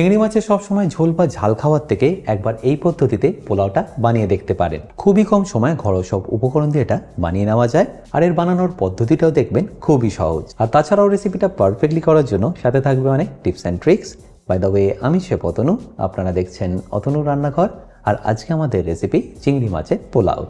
চিংড়ি মাছের সবসময় ঝোল বা ঝাল খাওয়ার থেকে একবার এই পদ্ধতিতে পোলাওটা বানিয়ে দেখতে পারেন। খুবই কম সময় ঘরোয়া সব উপকরণ দিয়ে এটা বানিয়ে নেওয়া যায় আর এর বানানোর পদ্ধতিটাও দেখবেন খুবই সহজ। আর তাছাড়াও রেসিপিটা পারফেক্টলি করার জন্য সাথে থাকবে অনেক tips and tricks by the way আমি শেফ অতনু আপনারা দেখছেন অতনু রান্নাঘর। আর আজকে আমাদের রেসিপি চিংড়ি মাছের পোলাও।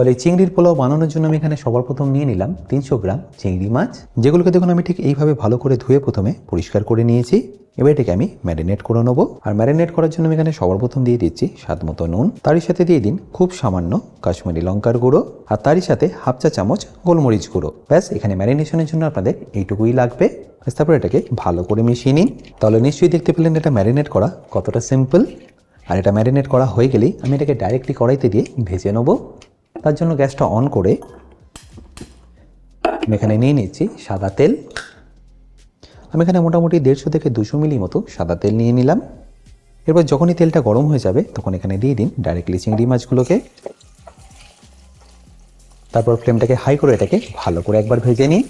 তাহলে এই চিংড়ির পোলাও বানানোর জন্য আমি এখানে সবার প্রথম নিয়ে নিলাম তিনশো গ্রাম চিংড়ি মাছ। যেগুলোকে দেখুন, আমি ঠিক এইভাবে ভালো করে ধুয়ে প্রথমে পরিষ্কার করে নিয়েছি। এবার এটাকে আমি ম্যারিনেট করে নেব। আর ম্যারিনেট করার জন্য আমি এখানে সবার প্রথম দিয়ে দিচ্ছি স্বাদ মতো নুন। তারই সাথে দিয়ে দিন খুব সামান্য কাশ্মীরি লঙ্কার গুঁড়ো। আর তারই সাথে হাফ চা চামচ গোলমরিচ গুঁড়ো। ব্যাস, এখানে ম্যারিনেশনের জন্য আপনাদের এইটুকুই লাগবে। তারপর এটাকে ভালো করে মিশিয়ে নিন। তাহলে নিশ্চয়ই দেখতে পেলেন এটা ম্যারিনেট করা কতটা সিম্পল। আর এটা ম্যারিনেট করা হয়ে গেলেই আমি এটাকে ডাইরেক্টলি কড়াইতে দিয়ে ভেজে নেব। তার জন্য গ্যাসটা অন করে আমি এখানে নিয়ে নিচ্ছি সাদা তেল। আমি এখানে মোটামুটি দেড়শো থেকে দুশো মিলি মতো সাদা তেল নিয়ে নিলাম। এরপর যখনই তেলটা গরম হয়ে যাবে, তখন এখানে দিয়ে দিন ডাইরেক্টলি চিংড়ি মাছগুলোকে। তারপর ফ্লেমটাকে হাই করে এটাকে ভালো করে একবার ভেজে নিই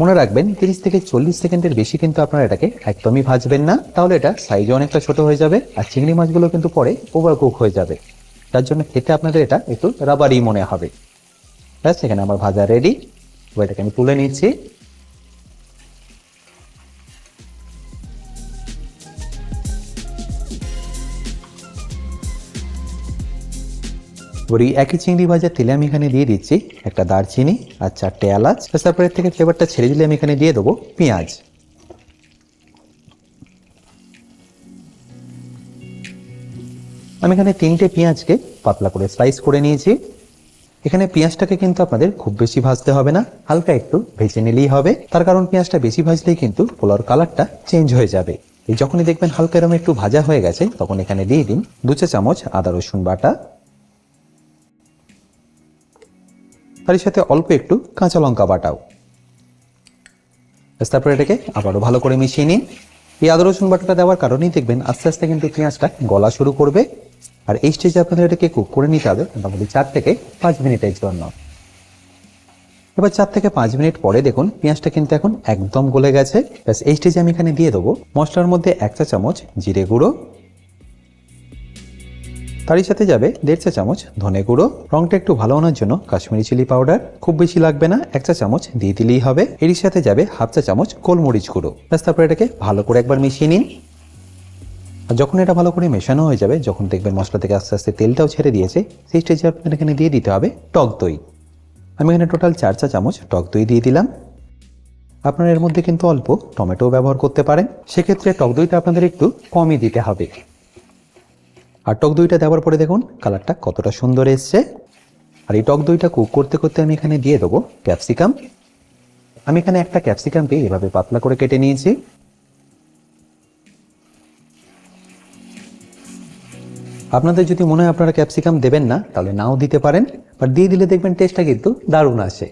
মনে রাখবেন, তিরিশ থেকে চল্লিশ সেকেন্ডের বেশি কিন্তু আপনারা এটাকে একদমই ভাজবেন না। তাহলে এটা সাইজে অনেকটা ছোট হয়ে যাবে আর চিংড়ি মাছগুলো কিন্তু পরে ওভার কুক হয়ে যাবে। তার জন্য খেতে আপনাদের এটা একটু রাবারই মনে হবে। ব্যাস, এখানে আমার ভাজা রেডি এবার এটাকে আমি তুলে নিচ্ছি। এই একই চিংড়ি ভাজার তেলে আমি এখানে দিয়ে দিচ্ছি একটা দারচিনি আর চারটে এলাচ। তারপরে থেকে ফ্লেভারটা ছেড়ে দিলে আমি এখানে দিয়ে দেবো পেঁয়াজ। আমি এখানে তিনটে পেঁয়াজকে পাতলা করে স্লাইস করে নিয়েছি। এখানে পেঁয়াজটাকে কিন্তু আপনাদের খুব বেশি ভাজতে হবে না, হালকা একটু ভেজে নিলেই হবে। তার কারণ পেঁয়াজটা বেশি ভাজলেই কিন্তু পোলাওর কালারটা চেঞ্জ হয়ে যাবে। এই যখনই দেখবেন হালকা এরকম একটু ভাজা হয়ে গেছে, তখন এখানে দিয়ে দিন দু চা চামচ আদা রসুন বাটা। তার সাথে অল্প একটু কাঁচা লঙ্কা বাটাও। তারপরে এটাকে আবারও ভালো করে মিশিয়ে নিন। এই আদা রসুন বাটাটা দেওয়ার কারণেই দেখবেন আস্তে আস্তে কিন্তু পেঁয়াজটা গলা শুরু করবে। আর এই স্টেজে আপনাদের এটাকে কুক করে নিতে হবে মোটামুটি চার থেকে পাঁচ মিনিটের জন্য। এবার চার থেকে পাঁচ মিনিট পরে দেখুন, পেঁয়াজটা কিন্তু এখন একদম গলে গেছে। ব্যাস, এই স্টেজে আমি এখানে দিয়ে দেবো মশলার মধ্যে এক চা চামচ জিরে গুঁড়ো। তারই সাথে যাবে দেড় চা চামচ ধনে গুঁড়ো। রংটা একটু ভালো আনার জন্য কাশ্মীরি চিলি পাউডার। খুব বেশি লাগবে না, এক চা চামচ দিয়ে দিলেই হবে। এরই সাথে যাবে হাফ চা চামচ গোলমরিচ গুঁড়ো। ব্যাস, তারপর এটাকে ভালো করে একবার মিশিয়ে নিন। আর যখন এটা ভালো করে মেশানো হয়ে যাবে, যখন দেখবেন মশলা থেকে আস্তে আস্তে তেলটাও ছেড়ে দিয়েছে, সেই স্টেজে আপনার এখানে দিয়ে দিতে হবে টক দই। আমি এখানে টোটাল চার চা চামচ টক দই দিয়ে দিলাম। আপনারা এর মধ্যে কিন্তু অল্প টমেটো ব্যবহার করতে পারেন। সেক্ষেত্রে টক দইটা আপনাদের একটু কমই দিতে হবে। আর টক দইটা দেওয়ার পরে দেখুন, কালারটা কতটা সুন্দর এসছে। আর এই টক দইটা কুক করতে করতে আমি এখানে দিয়ে দেবো ক্যাপসিকাম। আমি এখানে একটা ক্যাপসিকামকে এভাবে পাতলা করে কেটে নিয়েছি। আপনাদের যদি মনে হয় আপনারা ক্যাপসিকাম দেবেন না, তাহলে নাও দিতে পারেন বাট দিয়ে দিলে দেখবেন টেস্টটা কিন্তু দারুণ আসে।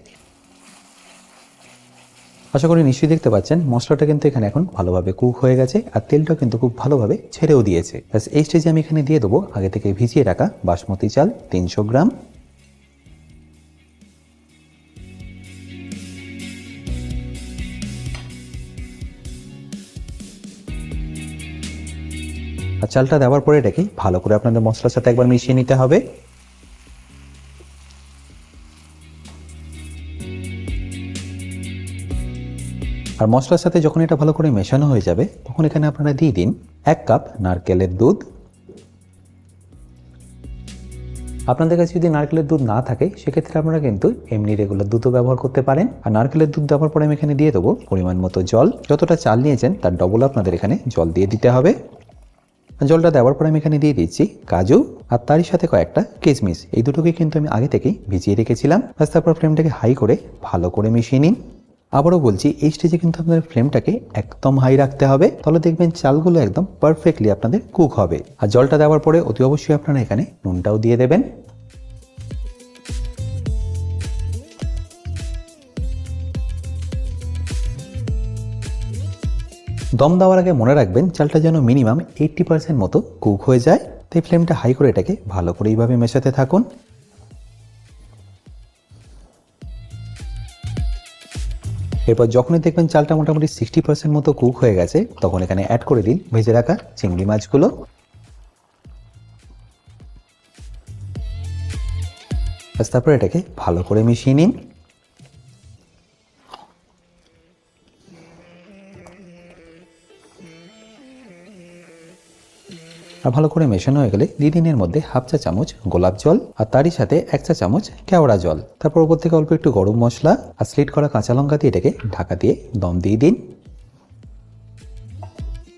আশা করি নিশ্চয়ই দেখতে পাচ্ছেন, মশলাটা কিন্তু এখানে এখন ভালোভাবে কুক হয়ে গেছে, আর তেলটা কিন্তু খুব ভালোভাবে ছেড়েও দিয়েছে। ব্যাস, এই স্টেজে আমি এখানে দিয়ে দেবো, আগে থেকে ভিজিয়ে রাখা বাসমতি চাল তিনশো গ্রাম। চালটা দেওয়ার পরে এটাকে ভালো করে আপনাদের মশলার সাথে একবার মিশিয়ে নিতে হবে। আর মশলার সাথে যখন এটা ভালো করে মেশানো হয়ে যাবে, তখন এখানে আপনারা দিয়ে দিন এক কাপ নারকেলের দুধ। আপনাদের কাছে যদি নারকেলের দুধ না থাকে, সেক্ষেত্রে আপনারা কিন্তু এমনি রেগুলার দুধও ব্যবহার করতে পারেন। আর নারকেলের দুধ দেওয়ার পরে আমি এখানে দিয়ে দেবো পরিমাণ মতো জল। যতটা চাল নিয়েছেন, তার ডবল আপনাদের এখানে জল দিয়ে দিতে হবে। আর জলটা দেওয়ার পর আমি এখানে দিয়ে দিচ্ছি কাজু আর তারই সাথে কয়েকটা কিশমিশ। এই দুটোকে কিন্তু আমি আগে থেকেই ভিজিয়ে রেখেছিলাম। ব্যাস, তারপর ফ্লেমটাকে হাই করে ভালো করে মিশিয়ে নিন। আবারও বলছি, এই স্টেজে কিন্তু আপনাদের ফ্লেমটাকে একদম হাই রাখতে হবে। তাহলে দেখবেন চালগুলো একদম পারফেক্টলি আপনাদের কুক হবে। আর জলটা দেওয়ার পরে অতি অবশ্যই আপনারা এখানে নুনটাও দিয়ে দেবেন। দম দেওয়ার আগে মনে রাখবেন চালটা যেন মিনিমাম এইট্টি পার্সেন্ট মতো কুক হয়ে যায়। তাই ফ্লেমটা হাই করে এটাকে ভালো করে এইভাবে মেশাতে থাকুন। এরপর যখনই দেখবেন চালটা মোটামুটি সিক্সটি পার্সেন্ট মতো কুক হয়ে গেছে, তখন এখানে অ্যাড করে দিন ভেজে রাখা চিংড়ি মাছগুলো। তারপর এটাকে ভালো করে মিশিয়ে নিন। আর ভালো করে মেশানো হয়ে গেলে দিয়ে দিন এর মধ্যে হাফ চা চামচ গোলাপ জল আর তারই সাথে এক চা চামচ কেওড়া জল। তারপর ওপর থেকে অল্প একটু গরম মশলা আর স্লিট করা কাঁচা লঙ্কা দিয়ে এটাকে ঢাকা দিয়ে দম দিয়ে দিন।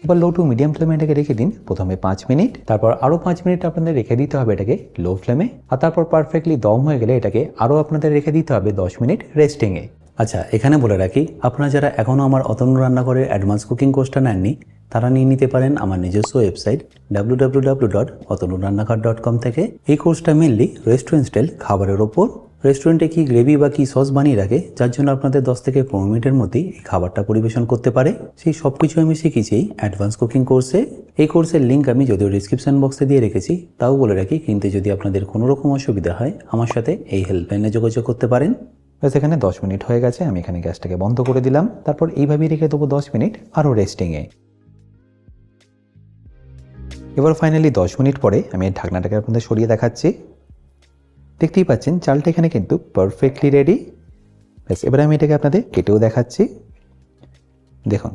এবার লো টু মিডিয়াম ফ্লেমে এটাকে রেখে দিন প্রথমে পাঁচ মিনিট। তারপর আরও পাঁচ মিনিট আপনাদের রেখে দিতে হবে এটাকে লো ফ্লেমে আর তারপর পারফেক্টলি দম হয়ে গেলে এটাকে আরও আপনাদের রেখে দিতে হবে দশ মিনিট রেস্টিংয়ে আচ্ছা এখানে বলে রাখি, আপনারা যারা এখনও আমার অতন্য রান্নাঘরের অ্যাডভান্স কুকিং কোর্সটা নেননি তারা নিয়ে নিতে পারেন আমার নিজস্ব website W W W dot Atanu Rannaghar dot com থেকে। এই কোর্সটা মেনলি রেস্টুরেন্ট স্টাইল খাবারের ওপর। রেস্টুরেন্টে কি গ্রেভি বা কি সস বানিয়ে রাখে, যার জন্য আপনাদের দশ থেকে পনেরো মিনিটের মধ্যেই এই খাবারটা পরিবেশন করতে পারে। সেই সব কিছু আমি শিখেছি অ্যাডভান্স কুকিং কোর্সে এই কোর্সের লিঙ্ক আমি যদিও ডিসক্রিপশন বক্সে দিয়ে রেখেছি, তাও বলে রাখি কিন্তু যদি আপনাদের কোনো রকম অসুবিধা হয়, আমার সাথে এই হেল্পলাইনে যোগাযোগ করতে পারেন। ব্যাস, এখানে দশ মিনিট হয়ে গেছে, আমি এখানে গ্যাসটাকে বন্ধ করে দিলাম। তারপর এইভাবেই রেখে দেবো দশ মিনিট আরও রেস্টিংয়ে এবার ফাইনালি দশ মিনিট পরে আমি ঢাকনাটাকে আপনাদের সরিয়ে দেখাচ্ছি। দেখতেই পাচ্ছেন, চালটা এখানে কিন্তু পারফেক্টলি রেডি ব্যাস, এবার আমি এটাকে আপনাদের কেটেও দেখাচ্ছি। দেখুন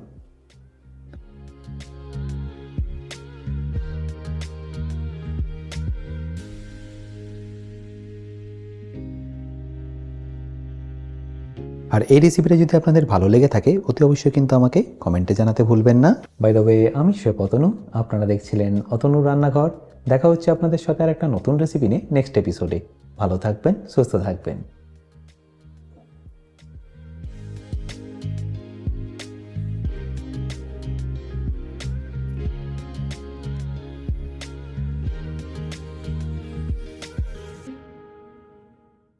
আর এই রেসিপিটা যদি আপনাদের ভালো লেগে থাকে, অতি অবশ্যই কিন্তু আমাকে কমেন্টে জানাতে ভুলবেন না। বাই দ্য ওয়ে আমি শেফ অতনু আপনারা দেখছিলেন অতনু রান্নাঘর। দেখা হচ্ছে আপনাদের সাথে আর একটা নতুন রেসিপি নিয়ে নেক্সট এপিসোডে ভালো থাকবেন, সুস্থ থাকবেন।